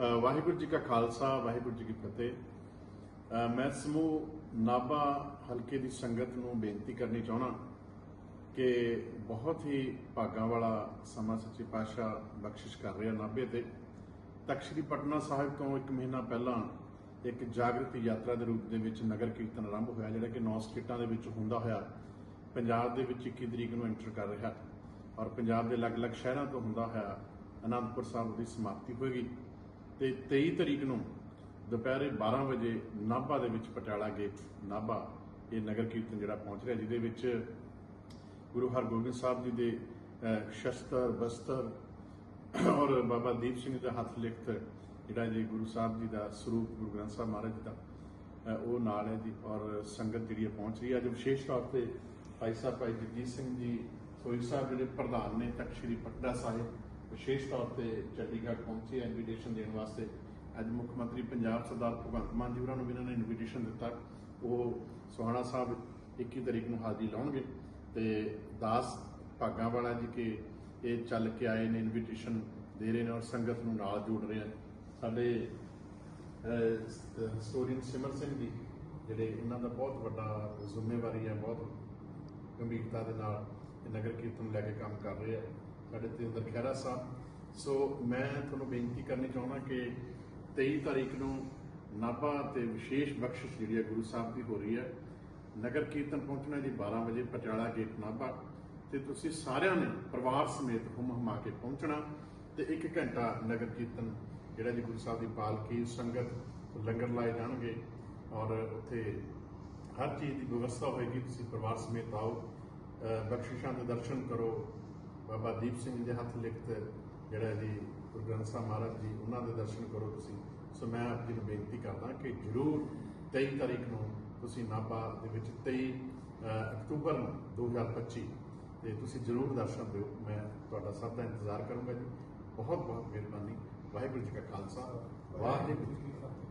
ਵਾਹਿਗੁਰੂ ਜੀ ਕਾ ਖਾਲਸਾ, ਵਾਹਿਗੁਰੂ ਜੀ ਕੀ ਫਤਿਹ। ਮੈਂ ਸਮੂਹ ਨਾਭਾ ਹਲਕੇ ਦੀ ਸੰਗਤ ਨੂੰ ਬੇਨਤੀ ਕਰਨੀ ਚਾਹਣਾ ਕਿ ਬਹੁਤ ਹੀ ਭਾਗਾਂ ਵਾਲਾ ਸਮਾਂ ਸੱਚੇ ਪਾਤਸ਼ਾਹ ਬਖਸ਼ਿਸ਼ ਕਰ ਰਿਹਾ ਨਾਭੇ ਤੇ। ਤਖਤ ਸ੍ਰੀ ਪਟਨਾ ਸਾਹਿਬ ਤੋਂ ਇੱਕ ਮਹੀਨਾ ਪਹਿਲਾਂ ਇੱਕ ਜਾਗਰਤੀ ਯਾਤਰਾ ਦੇ ਰੂਪ ਦੇ ਵਿੱਚ ਨਗਰ ਕੀਰਤਨ ਆਰੰਭ ਹੋਇਆ, ਜਿਹੜਾ ਕਿ 9 ਸਟੇਟਾਂ ਦੇ ਵਿੱਚ ਹੁੰਦਾ ਹੋਇਆ, ਪੰਜਾਬ ਦੇ ਵਿੱਚ 21 ਤਰੀਕ ਨੂੰ ਐਂਟਰ ਕਰ ਰਿਹਾ। ਔਰ ਪੰਜਾਬ ਦੇ ਅਲੱਗ-ਅਲੱਗ ਸ਼ਹਿਰਾਂ ਤੋਂ ਹੁੰਦਾ ਹੋਇਆ ਅਨੰਦਪੁਰ ਸਾਹਿਬ ਦੀ ਸਮਾਪਤੀ ਹੋਏਗੀ। ਤੇ 23 ਤਰੀਕ ਨੂੰ ਦੁਪਹਿਰੇ 12 ਵਜੇ ਨਾਭਾ ਦੇ ਵਿੱਚ ਪਟਿਆਲਾ ਗੇਟ ਨਾਭਾ, ਇਹ ਨਗਰ ਕੀਰਤਨ ਜਿਹੜਾ ਪਹੁੰਚ ਰਿਹਾ, ਜਿਹਦੇ ਵਿੱਚ ਗੁਰੂ ਹਰਗੋਬਿੰਦ ਸਾਹਿਬ ਜੀ ਦੇ ਸ਼ਸਤਰ ਬਸਤਰ ਔਰ ਬਾਬਾ ਦੀਪ ਸਿੰਘ ਦਾ ਹੱਥ ਲਿਖਤ ਜਿਹੜਾ ਜੀ ਗੁਰੂ ਸਾਹਿਬ ਜੀ ਦਾ ਸਰੂਪ ਗੁਰੂ ਗ੍ਰੰਥ ਸਾਹਿਬ ਮਹਾਰਾਜ ਜੀ ਦਾ ਉਹ ਨਾਲ ਹੈ ਜੀ ਔਰ ਸੰਗਤ ਜਿਹੜੀ ਹੈ ਪਹੁੰਚ ਰਹੀ ਹੈ। ਅੱਜ ਵਿਸ਼ੇਸ਼ ਤੌਰ ਤੇ ਭਾਈ ਸਾਹਿਬ ਭਾਈ ਜਗਜੀਤ ਸਿੰਘ ਜੀ ਸੋਈ ਸਾਹਿਬ ਜਿਹੜੇ ਪ੍ਰਧਾਨ ਨੇ, ਤਖਤ ਸ੍ਰੀ ਪਟਨਾ ਸਾਹਿਬ ਵਿਸ਼ੇਸ਼ ਤੌਰ ਤੇ ਚੰਡੀਗੜ੍ਹ ਪਹੁੰਚੇ ਇਨਵੀਟੇਸ਼ਨ ਦੇਣ ਵਾਸਤੇ। ਅੱਜ ਮੁੱਖ ਮੰਤਰੀ ਪੰਜਾਬ ਸਰਦਾਰ ਭਗਵੰਤ ਮਾਨ ਜੀ ਹੋਰਾਂ ਨੂੰ ਵੀ ਇਹਨਾਂ ਨੇ ਇਨਵੀਟੇਸ਼ਨ ਦਿੱਤਾ। ਉਹ ਸੋਹਾਣਾ ਸਾਹਿਬ 21 ਤਰੀਕ ਨੂੰ ਹਾਜ਼ਰੀ ਲਾਉਣਗੇ ਤੇ ਦਾਸ ਭਾਗਾਂ ਵਾਲਾ ਜੀ ਕਿ ਇਹ ਚੱਲ ਕੇ ਆਏ ਨੇ ਇਨਵੀਟੇਸ਼ਨ ਦੇ ਰਹੇ ਨੇ ਔਰ ਸੰਗਤ ਨੂੰ ਨਾਲ ਜੋੜ ਰਹੇ ਹਨ ਸਾਡੇ ਸਟੋਰੀਨ ਸਿਮਰ ਸਿੰਘ ਜੀ, ਜਿਹੜੇ ਇਹਨਾਂ ਦਾ ਬਹੁਤ ਵੱਡਾ ਜ਼ਿੰਮੇਵਾਰੀ ਹੈ ਬਹੁਤ ਗੰਭੀਰਤਾ ਦੇ ਨਾਲ ਇਹ ਨਗਰ ਕੀਰਤਨ ਲੈ ਕੇ ਕੰਮ ਕਰ ਰਹੇ ਆ। ਸਾਡੇ ਤੇਂਦਰ ਖਹਿਰਾ ਸਾਹਿਬ। ਸੋ ਮੈਂ ਤੁਹਾਨੂੰ ਬੇਨਤੀ ਕਰਨੀ ਚਾਹੁੰਦਾ ਕਿ 23 ਤਾਰੀਖ ਨੂੰ ਨਾਭਾ ਤੇ ਵਿਸ਼ੇਸ਼ ਬਖਸ਼ਿਸ਼ ਜਿਹੜੀ ਹੈ ਗੁਰੂ ਸਾਹਿਬ ਦੀ ਹੋ ਰਹੀ ਹੈ। ਨਗਰ ਕੀਰਤਨ ਪਹੁੰਚਣਾ ਜੀ 12 ਵਜੇ ਪਟਿਆਲਾ ਗੇਟ ਨਾਭਾ। ਤੇ ਤੁਸੀਂ ਸਾਰਿਆਂ ਨੇ ਪਰਿਵਾਰ ਸਮੇਤ ਹੁਮ ਹੁਮਾ ਕੇ ਪਹੁੰਚਣਾ ਤੇ 1 ਘੰਟਾ ਨਗਰ ਕੀਰਤਨ ਜਿਹੜਾ ਜੀ ਗੁਰੂ ਸਾਹਿਬ ਦੀ ਪਾਲਕੀ ਸੰਗਤ ਲੰਗਰ ਲਾਏ ਜਾਣਗੇ। ਔਰ ਉੱਥੇ ਹਰ ਚੀਜ਼ ਦੀ ਵਿਵਸਥਾ ਹੋਏਗੀ। ਤੁਸੀਂ ਪਰਿਵਾਰ ਸਮੇਤ ਆਓ ਬਖਸ਼ਿਸ਼ਾਂ ਦੇ ਦਰਸ਼ਨ ਕਰੋ। ਬਾਬਾ ਦੀਪ ਸਿੰਘ ਦੇ ਹੱਥ ਲਿਖਤ ਜਿਹੜਾ ਜੀ ਗੁਰੂ ਗ੍ਰੰਥ ਸਾਹਿਬ ਮਹਾਰਾਜ ਜੀ ਉਹਨਾਂ ਦੇ ਦਰਸ਼ਨ ਕਰੋ ਤੁਸੀਂ। ਸੋ ਮੈਂ ਆਪ ਜੀ ਨੂੰ ਬੇਨਤੀ ਕਰਦਾ ਕਿ ਜਰੂਰ 23 ਤਾਰੀਖ ਨੂੰ ਤੁਸੀਂ ਨਾਭਾ ਦੇ ਵਿੱਚ 23 ਅਹ ਅਕਤੂਬਰ ਨੂੰ 2025 ਤੇ ਤੁਸੀਂ ਜਰੂਰ ਦਰਸ਼ਨ ਦਿਓ। ਮੈਂ ਤੁਹਾਡਾ ਸਭ ਦਾ ਇੰਤਜ਼ਾਰ ਕਰੂੰਗਾ ਜੀ। ਬਹੁਤ ਬਹੁਤ ਮਿਹਰਬਾਨੀ। ਵਾਹਿਗੁਰੂ ਜੀ ਕਾ ਖਾਲਸਾ। ਵਾਹਿਗੁਰੂ ਜੀ ਕੀ ਫਤਿਹ।